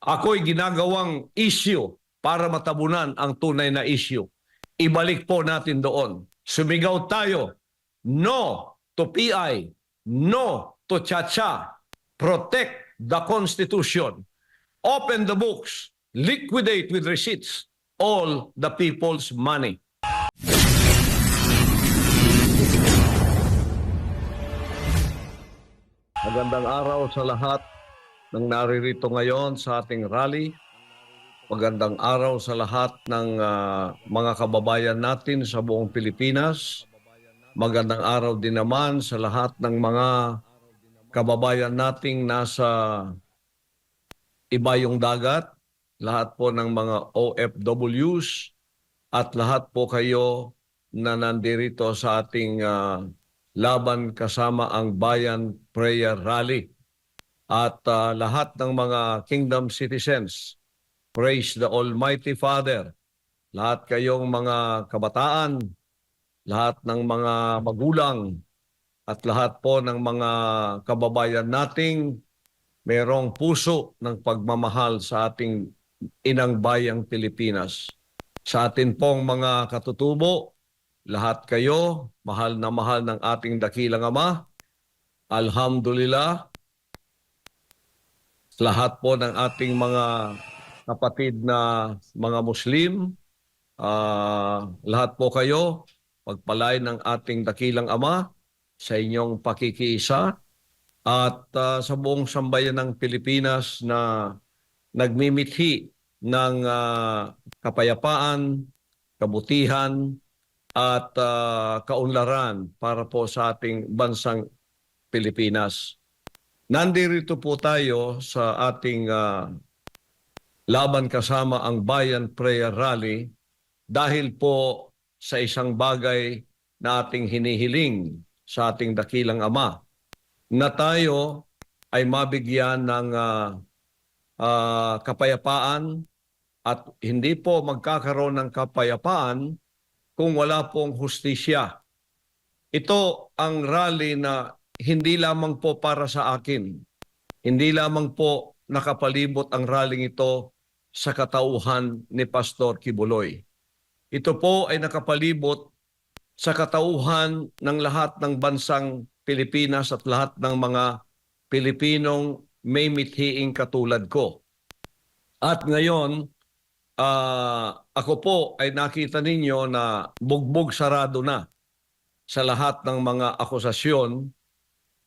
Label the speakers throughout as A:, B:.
A: ako'y ginagawang issue para matabunan ang tunay na issue. Ibalik po natin doon. Sumigaw tayo, no to PI, no to Chacha, protect the Constitution, open the books, liquidate with receipts all the people's money. Magandang araw sa lahat ng naririto ngayon sa ating rally. Magandang araw sa lahat ng ah, mga kababayan natin sa buong Pilipinas. Magandang araw din naman sa lahat ng mga kababayan nating nasa ibayong dagat, lahat po ng mga OFWs at lahat po kayo na nandirito sa ating ah, laban kasama ang Bayan Prayer Rally at ah, lahat ng mga kingdom citizens. Praise the Almighty Father. Lahat kayong mga kabataan, lahat ng mga magulang, at lahat po ng mga kababayan nating merong puso ng pagmamahal sa ating inang bayang Pilipinas. Sa atin pong mga katutubo, lahat kayo, mahal na mahal ng ating dakilang Ama, Alhamdulillah, lahat po ng ating mga kapatid na mga Muslim, ah, lahat po kayo, pagpalain ng ating dakilang Ama sa inyong pakikiisa at ah, sa buong sambayan ng Pilipinas na nagmimithi ng ah, kapayapaan, kabutihan, at ah, kaunlaran para po sa ating bansang Pilipinas. Nandirito po tayo sa ating ah, laban kasama ang Bayan Prayer Rally dahil po sa isang bagay na ating hinihiling sa ating dakilang Ama na tayo ay mabigyan ng ah, ah, kapayapaan at hindi po magkakaroon ng kapayapaan kung wala pong hustisya. Ito ang rally na hindi lamang po para sa akin. Hindi lamang po nakapalibot ang rallying ito sa katauhan ni Pastor Kibuloy. Ito po ay nakapalibot sa katauhan ng lahat ng bansang Pilipinas at lahat ng mga Pilipinong may mithiing katulad ko. At ngayon, ah, ako po ay nakita ninyo na bugbog sarado na sa lahat ng mga akusasyon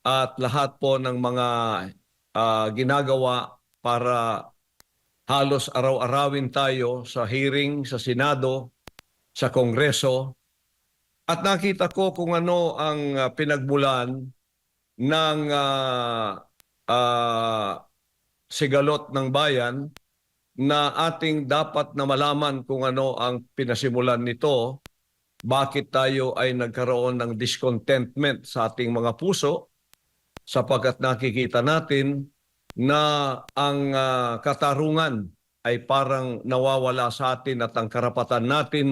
A: at lahat po ng mga ah, ginagawa para halos araw-arawin tayo sa hearing sa Senado, sa Kongreso. At nakita ko kung ano ang ah, pinagmulan ng ah, ah, sigalot ng bayan na ating dapat na malaman kung ano ang pinasimulan nito, bakit tayo ay nagkaroon ng discontentment sa ating mga puso, sapagkat nakikita natin na ang ah, katarungan ay parang nawawala sa atin at ang karapatan natin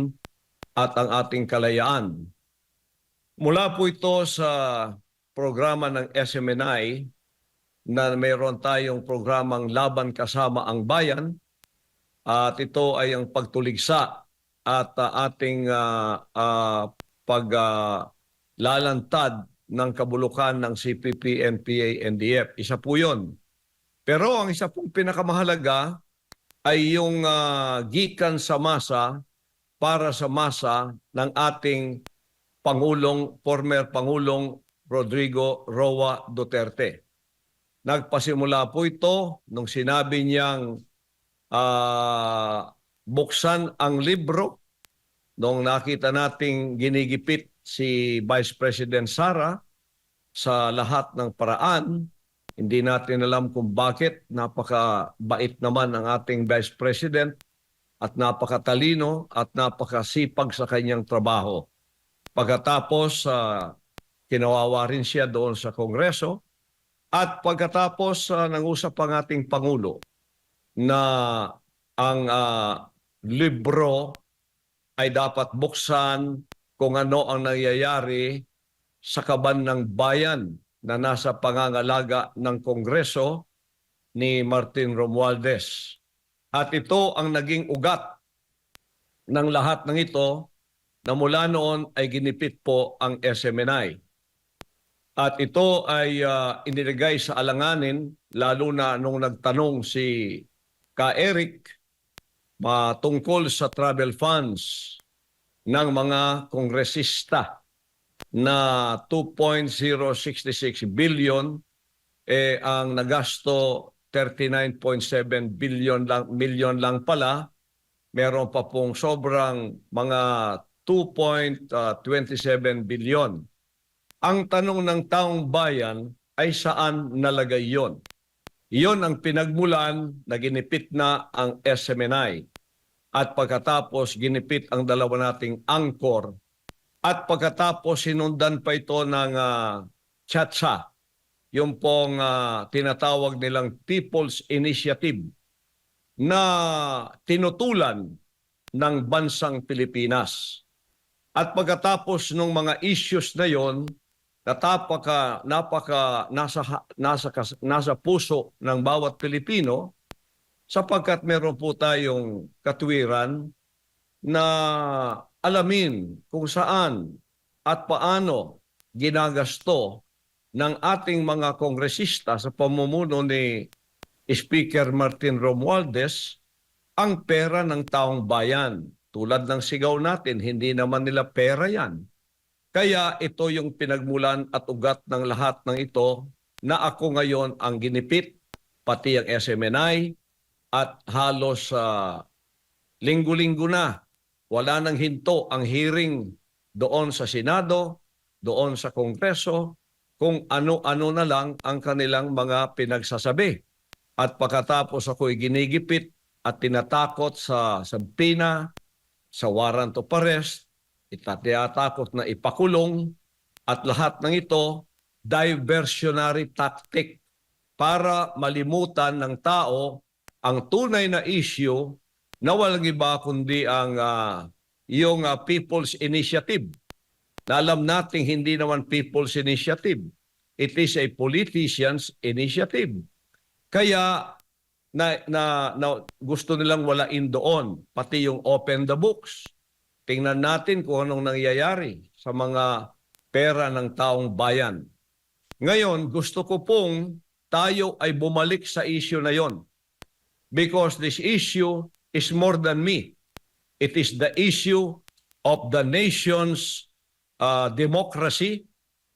A: at ang ating kalayaan. Mula po ito sa programa ng SMNI na mayroon tayong programang Laban Kasama ang Bayan at ito ay ang pagtuligsa at ah, ating ah, ah, pag ah, lalantad ng kabulukan ng CPP, NPA, NDF. Isa po yun. Pero ang isa pong pinakamahalaga ay yung ah, gikan sa masa para sa masa ng ating Pangulong, former Pangulong Rodrigo Roa Duterte. Nagpasimula po ito nung sinabi niyang ah, buksan ang libro nung nakita nating ginigipit si Vice President Sara sa lahat ng paraan. Hindi natin alam kung bakit. Napakabait naman ang ating Vice President at napakatalino at napakasipag sa kanyang trabaho. Pagkatapos, uh, kinawawa rin siya doon sa Kongreso. At pagkatapos, uh, nangusap ang ating Pangulo na ang ah, libro ay dapat buksan kung ano ang nangyayari sa kaban ng bayan na nasa pangangalaga ng Kongreso ni Martin Romualdez. At ito ang naging ugat ng lahat ng ito na mula noon ay ginipit po ang SMNI. At ito ay ah, inilagay sa alanganin lalo na nung nagtanong si Ka Eric ma tungkol sa travel funds ng mga kongresista na 2.066 billion eh ang nagasto 39.7 billion lang million lang pala. Meron pa pong sobrang mga 2.27 billion. Ang tanong ng taong bayan ay saan nalagay yon iyon ang pinagmulan na ginipit na ang SMNI at pagkatapos ginipit ang dalawa nating angkor at pagkatapos sinundan pa ito ng uh, CHATSA, yung pong ah, tinatawag nilang People's Initiative na tinutulan ng bansang Pilipinas. At pagkatapos ng mga issues na yon, natapaka napaka nasa nasa nasa puso ng bawat Pilipino sapagkat meron po tayong katwiran na alamin kung saan at paano ginagasto ng ating mga kongresista sa pamumuno ni Speaker Martin Romualdez ang pera ng taong bayan. Tulad ng sigaw natin, hindi naman nila pera yan. Kaya ito yung pinagmulan at ugat ng lahat ng ito na ako ngayon ang ginipit, pati ang SMNI, at halos sa linggo-linggo na wala nang hinto ang hearing doon sa Senado, doon sa Kongreso, kung ano-ano na lang ang kanilang mga pinagsasabi. At pagkatapos ako'y ginigipit at tinatakot sa sabpina, sa warrant of arrest, itatatakot na ipakulong, at lahat ng ito, diversionary tactic para malimutan ng tao ang tunay na issue na walang iba kundi ang ah, yung ah, People's Initiative. Na alam nating hindi naman People's Initiative. It is a politician's initiative. Kaya na, na, na gusto nilang walain doon, pati yung open the books. Tingnan natin kung anong nangyayari sa mga pera ng taong bayan. Ngayon, gusto ko pong tayo ay bumalik sa issue na yon. Because this issue is more than me. It is the issue of the nation's uh, democracy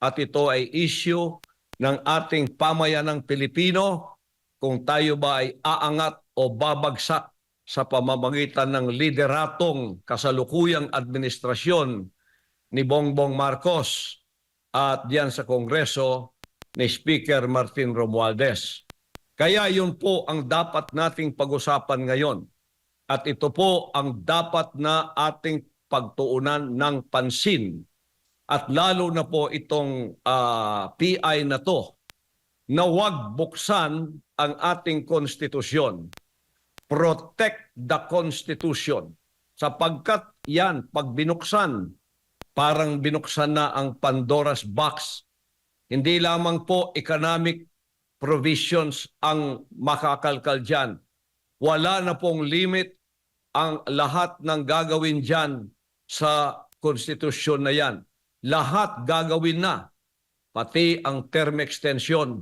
A: at ito ay issue ng ating pamayanang Pilipino kung tayo ba ay aangat o babagsak sa pamamagitan ng lideratong kasalukuyang administrasyon ni Bongbong Marcos at diyan sa Kongreso ni Speaker Martin Romualdez. Kaya yun po ang dapat nating pag-usapan ngayon. At ito po ang dapat na ating pagtuunan ng pansin. At lalo na po itong ah, PI na to na huwag buksan ang ating konstitusyon. Protect the Constitution. Sapagkat yan, pag binuksan, parang binuksan na ang Pandora's box. Hindi lamang po economic provisions ang makakalkal dyan. Wala na pong limit ang lahat ng gagawin dyan sa konstitusyon na yan. Lahat gagawin na, pati ang term extension.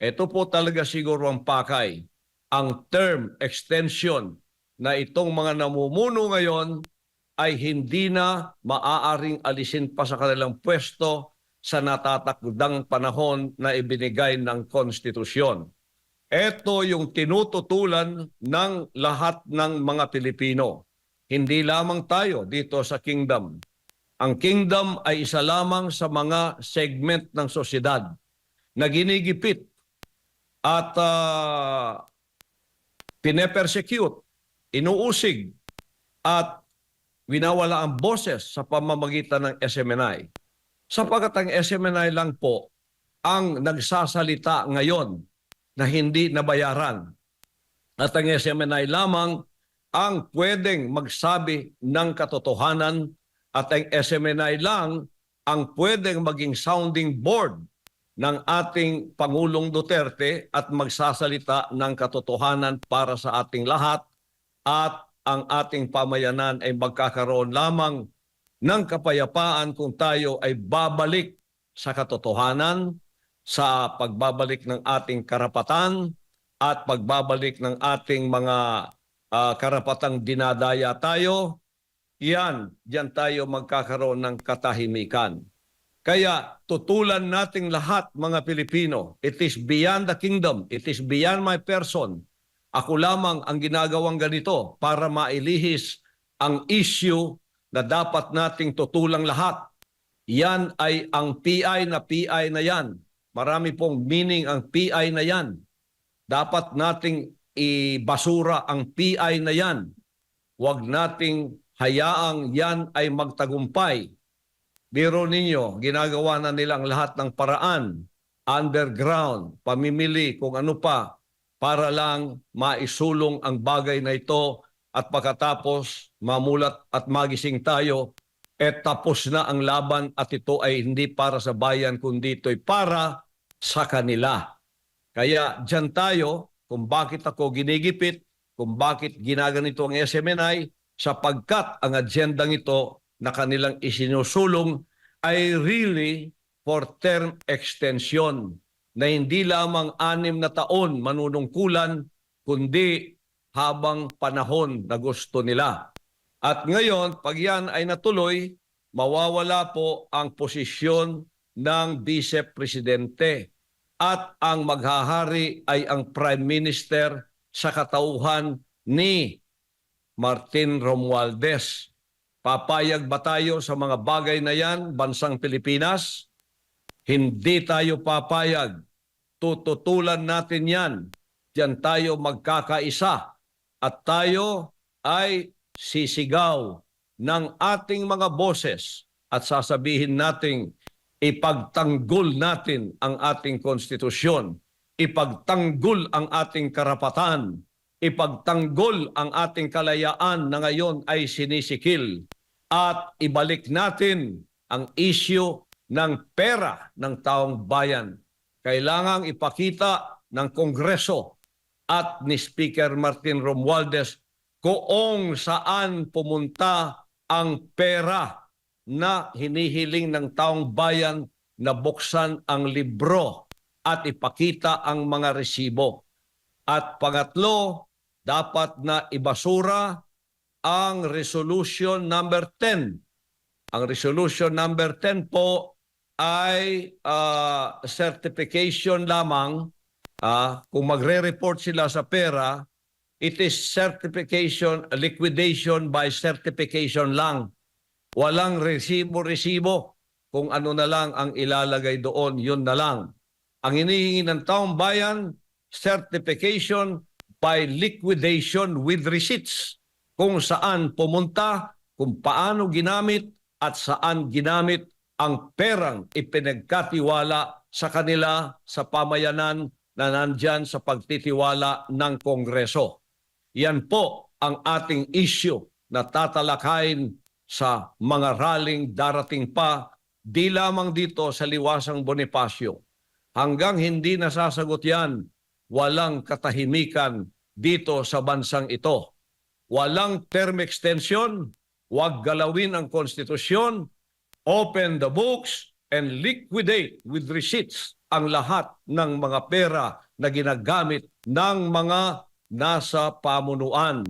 A: Ito po talaga siguro ang pakay. Ang term extension na itong mga namumuno ngayon ay hindi na maaaring alisin pa sa kanilang pwesto sa natatakdang panahon na ibinigay ng konstitusyon. Ito yung tinututulan ng lahat ng mga Pilipino. Hindi lamang tayo dito sa kingdom. Ang kingdom ay isa lamang sa mga segment ng sosyedad na ginigipit at uh, pinepersecute, inuusig at winawala ang boses sa pamamagitan ng SMNI. Sapagkat ang SMNI lang po ang nagsasalita ngayon na hindi nabayaran. At ang SMNI lamang ang pwedeng magsabi ng katotohanan at ang SMNI lang ang pwedeng maging sounding board ng ating Pangulong Duterte at magsasalita ng katotohanan para sa ating lahat at ang ating pamayanan ay magkakaroon lamang ng kapayapaan kung tayo ay babalik sa katotohanan, sa pagbabalik ng ating karapatan at pagbabalik ng ating mga ah, karapatang dinadaya tayo, yan, diyan tayo magkakaroon ng katahimikan. Kaya tutulan nating lahat mga Pilipino, it is beyond the kingdom, it is beyond my person. Ako lamang ang ginagawang ganito para mailihis ang issue na dapat nating tutulang lahat. Yan ay ang PI na PI na yan. Marami pong meaning ang PI na yan. Dapat nating ibasura ang PI na yan. Huwag nating hayaang yan ay magtagumpay. Biro ninyo, ginagawa na nilang lahat ng paraan, underground, pamimili, kung ano pa, para lang maisulong ang bagay na ito at pagkatapos mamulat at magising tayo, eh tapos na ang laban at ito ay hindi para sa bayan kundi ito'y para sa kanila. Kaya dyan tayo kung bakit ako ginigipit, kung bakit ginaganito ang SMNI, sapagkat ang agendang ito na kanilang isinusulong ay really for term extension na hindi lamang anim na taon manunungkulan, kundi habang panahon na gusto nila. At ngayon, pag yan ay natuloy, mawawala po ang posisyon ng Vice Presidente at ang maghahari ay ang Prime Minister sa katauhan ni Martin Romualdez. Papayag ba tayo sa mga bagay na yan, bansang Pilipinas? Hindi tayo papayag. Tututulan natin yan. Diyan tayo magkakaisa. At tayo ay sisigaw ng ating mga boses at sasabihin nating ipagtanggol natin ang ating konstitusyon, ipagtanggol ang ating karapatan, ipagtanggol ang ating kalayaan na ngayon ay sinisikil. At ibalik natin ang issue ng pera ng taong bayan. Kailangang ipakita ng Kongreso at ni Speaker Martin Romualdez kung saan pumunta ang pera na hinihiling ng taong bayan na buksan ang libro at ipakita ang mga resibo. At pangatlo, dapat na ibasura ang resolution number 10. Ang resolution number 10 po ay ah, certification lamang ah, kung magre-report sila sa pera, it is certification, liquidation by certification lang. Walang resibo-resibo. Kung ano na lang ang ilalagay doon, yun na lang. Ang hinihingi ng taong bayan, certification by liquidation with receipts. Kung saan pumunta, kung paano ginamit at saan ginamit ang perang ipinagkatiwala sa kanila sa pamayanan na nandyan sa pagtitiwala ng Kongreso. Yan po ang ating issue na tatalakayin sa mga raling darating pa di lamang dito sa liwasang Bonifacio. Hanggang hindi nasasagot yan, walang katahimikan dito sa bansang ito. Walang term extension, wag galawin ang konstitusyon, open the books, and liquidate with receipts ang lahat ng mga pera na ginagamit ng mga nasa pamunuan.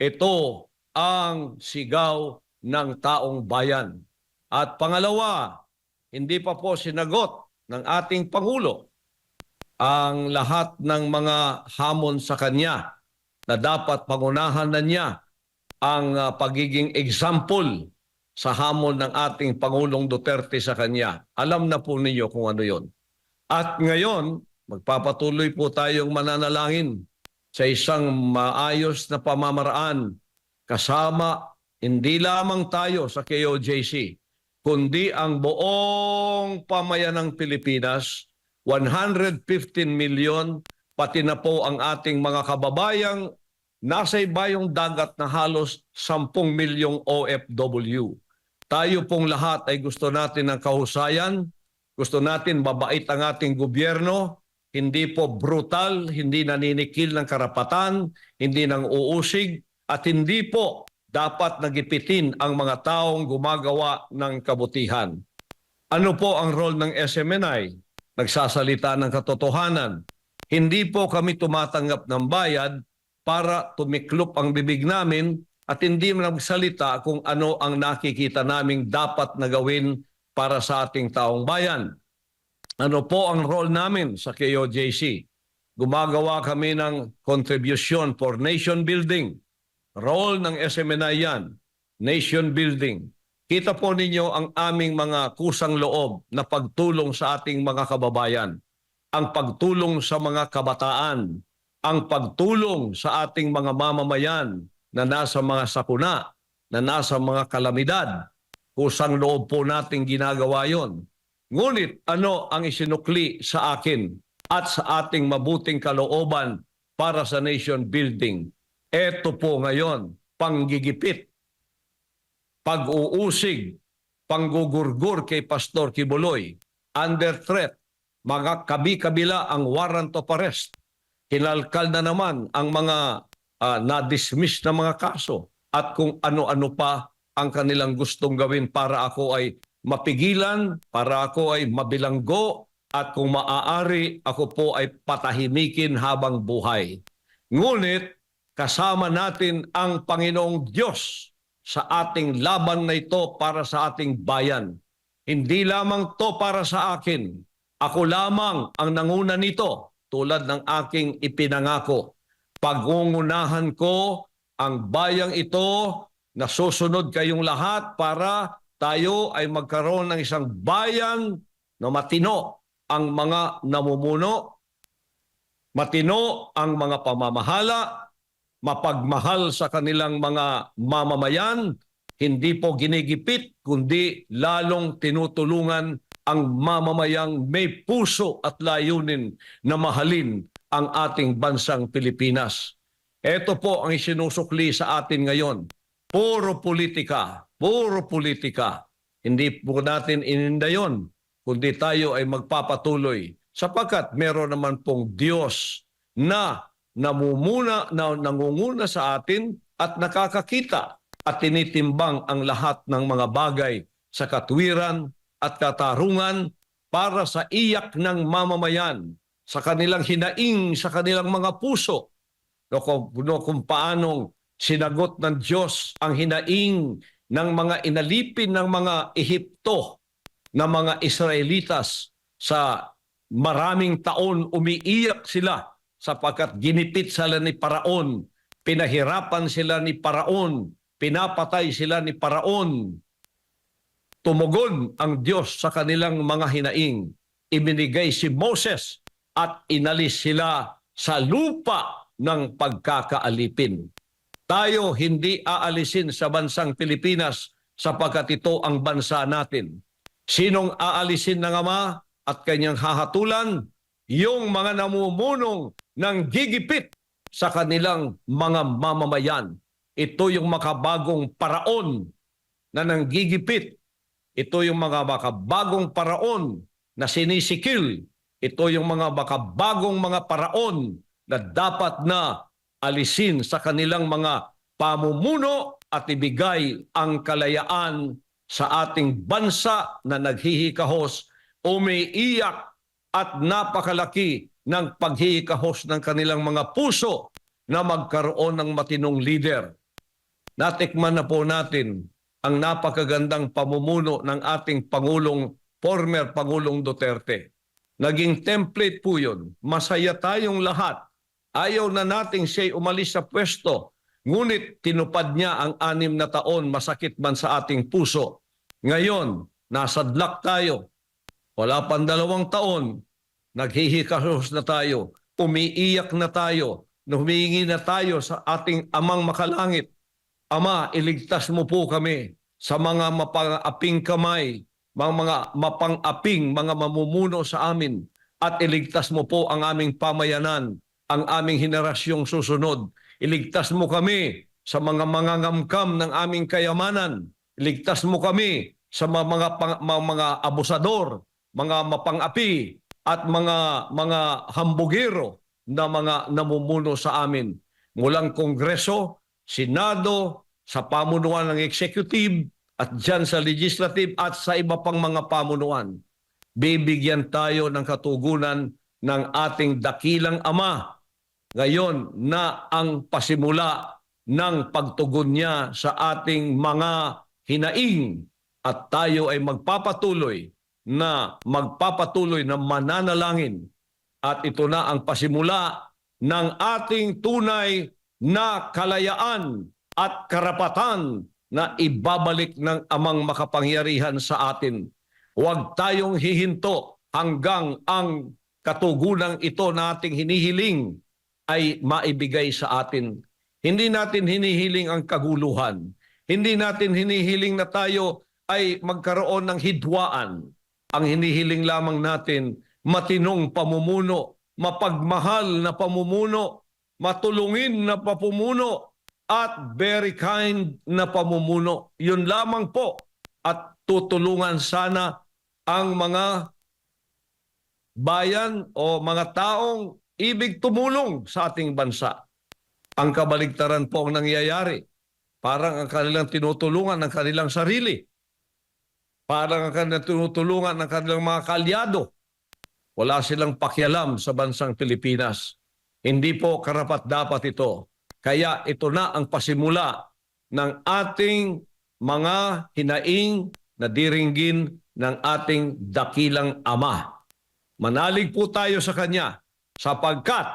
A: Ito ang sigaw ng taong bayan. At pangalawa, hindi pa po sinagot ng ating Pangulo ang lahat ng mga hamon sa kanya na dapat pangunahan na niya ang ah, pagiging example sa hamon ng ating Pangulong Duterte sa kanya. Alam na po ninyo kung ano yon. At ngayon, magpapatuloy po tayong mananalangin sa isang maayos na pamamaraan. Kasama hindi lamang tayo sa KOJC, kundi ang buong pamayanang Pilipinas, 115 milyon, pati na po ang ating mga kababayang nasa ibayong dagat na halos 10 milyong OFW. Tayo pong lahat ay gusto natin ng kahusayan, Gusto natin mabait ang ating gobyerno, hindi po brutal, hindi naninikil ng karapatan, hindi nang uusig, at hindi po dapat nagipitin ang mga taong gumagawa ng kabutihan. Ano po ang role ng SMNI? Nagsasalita ng katotohanan. Hindi po kami tumatanggap ng bayad para tumiklop ang bibig namin at hindi magsalita kung ano ang nakikita naming dapat na gawin para sa ating taong bayan. Ano po ang role namin sa KOJC? Gumagawa kami ng contribution for nation building. Role ng SMNI yan, nation building. Kita po ninyo ang aming mga kusang loob na pagtulong sa ating mga kababayan. Ang pagtulong sa mga kabataan. Ang pagtulong sa ating mga mamamayan na nasa mga sakuna, na nasa mga kalamidad. Kusang loob po nating ginagawa yon. Ngunit ano ang isinukli sa akin at sa ating mabuting kalooban para sa nation building? Ito po ngayon, panggigipit, pag-uusig, panggugurgur kay Pastor Kibuloy, under threat, mga kabi-kabila ang warrant of arrest. Kinalkal na naman ang mga ah, na-dismiss na mga kaso at kung ano-ano pa ang kanilang gustong gawin para ako ay mapigilan, para ako ay mabilanggo at kung maaari ako po ay patahimikin habang buhay. Ngunit kasama natin ang Panginoong Diyos sa ating laban na ito para sa ating bayan. Hindi lamang to para sa akin. Ako lamang ang nanguna nito tulad ng aking ipinangako. Pagungunahan ko ang bayang ito na susunod kayong lahat para tayo ay magkaroon ng isang bayan na matino ang mga namumuno, matino ang mga pamamahala, mapagmahal sa kanilang mga mamamayan, hindi po ginigipit kundi lalong tinutulungan ang mamamayang may puso at layunin na mahalin ang ating bansang Pilipinas. Ito po ang isinusukli sa atin ngayon. Puro politika, puro politika. Hindi po natin ininda yon, kundi tayo ay magpapatuloy sapagkat meron naman pong Diyos na namumuna, na nangunguna sa atin at nakakakita at tinitimbang ang lahat ng mga bagay sa katwiran at katarungan para sa iyak ng mamamayan, sa kanilang hinaing, sa kanilang mga puso. No, kung, no, kung paanong sinagot ng Diyos ang hinaing ng mga inalipin ng mga Ehipto na mga Israelitas sa maraming taon umiiyak sila sapagkat ginipit sila ni Paraon, pinahirapan sila ni Paraon, pinapatay sila ni Paraon. Tumugon ang Diyos sa kanilang mga hinaing. Ibinigay si Moses at inalis sila sa lupa ng pagkakaalipin. Tayo hindi aalisin sa bansang Pilipinas sapagkat ito ang bansa natin. Sinong aalisin ng Ama at kanyang hahatulan? Yung mga namumunong ng gigipit sa kanilang mga mamamayan. Ito yung makabagong paraon na nanggigipit. Ito yung mga makabagong paraon na sinisikil. Ito yung mga makabagong mga paraon na dapat na alisin sa kanilang mga pamumuno at ibigay ang kalayaan sa ating bansa na naghihikahos, umiiyak at napakalaki ng paghihikahos ng kanilang mga puso na magkaroon ng matinong leader. Natikman na po natin ang napakagandang pamumuno ng ating Pangulong, former Pangulong Duterte. Naging template po yun. Masaya tayong lahat. Ayaw na nating siya'y umalis sa pwesto. Ngunit tinupad niya ang anim na taon masakit man sa ating puso. Ngayon, nasadlak tayo. Wala pang dalawang taon, naghihikahos na tayo, umiiyak na tayo, humihingi na tayo sa ating amang makalangit. Ama, iligtas mo po kami sa mga mapang-aping kamay, mga, mga mapang-aping mga mamumuno sa amin at iligtas mo po ang aming pamayanan, ang aming henerasyong susunod. Iligtas mo kami sa mga mangangamkam ng aming kayamanan. Iligtas mo kami sa mga mga, pang- mga, mga abusador mga mapang-api at mga mga hambugero na mga namumuno sa amin mulang Kongreso, Senado, sa pamunuan ng executive at dyan sa legislative at sa iba pang mga pamunuan. Bibigyan tayo ng katugunan ng ating dakilang ama ngayon na ang pasimula ng pagtugon niya sa ating mga hinaing at tayo ay magpapatuloy na magpapatuloy na mananalangin at ito na ang pasimula ng ating tunay na kalayaan at karapatan na ibabalik ng amang makapangyarihan sa atin. Huwag tayong hihinto hanggang ang katugunang ito na ating hinihiling ay maibigay sa atin. Hindi natin hinihiling ang kaguluhan. Hindi natin hinihiling na tayo ay magkaroon ng hidwaan. Ang hinihiling lamang natin, matinong pamumuno, mapagmahal na pamumuno, matulungin na papumuno, at very kind na pamumuno. Yun lamang po. At tutulungan sana ang mga bayan o mga taong ibig tumulong sa ating bansa. Ang kabaligtaran po ang nangyayari. Parang ang kanilang tinutulungan ng kanilang sarili. Parang ang kanilang tinutulungan ng kanilang mga kalyado. Wala silang pakialam sa bansang Pilipinas. Hindi po karapat dapat ito. Kaya ito na ang pasimula ng ating mga hinaing na diringgin ng ating dakilang ama. Manalig po tayo sa Kanya sapagkat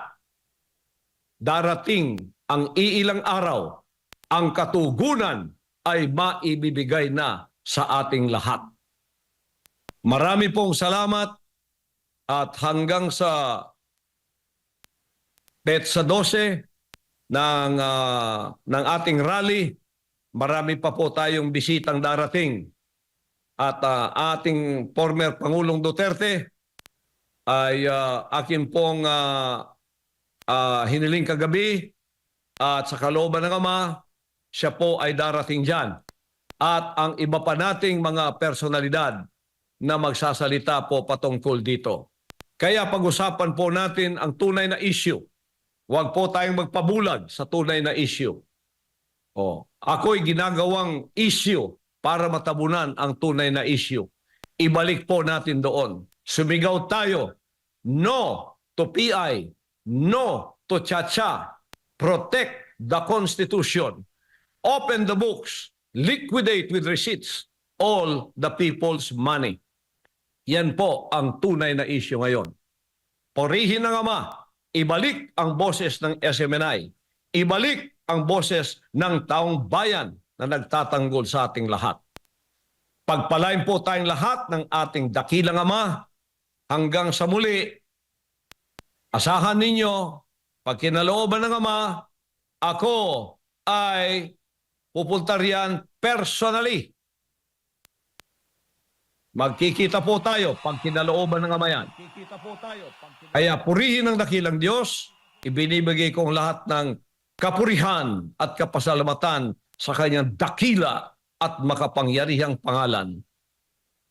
A: darating ang iilang araw, ang katugunan ay maibibigay na sa ating lahat. Marami pong salamat at hanggang sa petsa 12 ng, ah, ng ating rally, marami pa po tayong bisitang darating. At ah, ating former Pangulong Duterte ay ah, akin pong ah, ah, hiniling kagabi at sa kalooban ng Ama, siya po ay darating dyan. At ang iba pa nating mga personalidad na magsasalita po patungkol dito. Kaya pag-usapan po natin ang tunay na issue. Huwag po tayong magpabulag sa tunay na issue. O, ako'y ginagawang issue para matabunan ang tunay na issue. Ibalik po natin doon. Sumigaw tayo, no to PI, no to Chacha, protect the Constitution, open the books, liquidate with receipts all the people's money. Yan po ang tunay na issue ngayon. Purihin ng Ama, ibalik ang boses ng SMNI, ibalik ang boses ng taong bayan na nagtatanggol sa ating lahat. Pagpalain po tayong lahat ng ating dakilang Ama hanggang sa muli. Asahan ninyo, pag kinalooban ng Ama, ako ay pupunta riyan personally. Magkikita po tayo pag kinalooban ng Ama yan. Kaya purihin ng dakilang Diyos, ibinibigay kong lahat ng kapurihan at kapasalamatan sa kanyang dakila at makapangyarihang pangalan.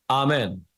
A: Amen.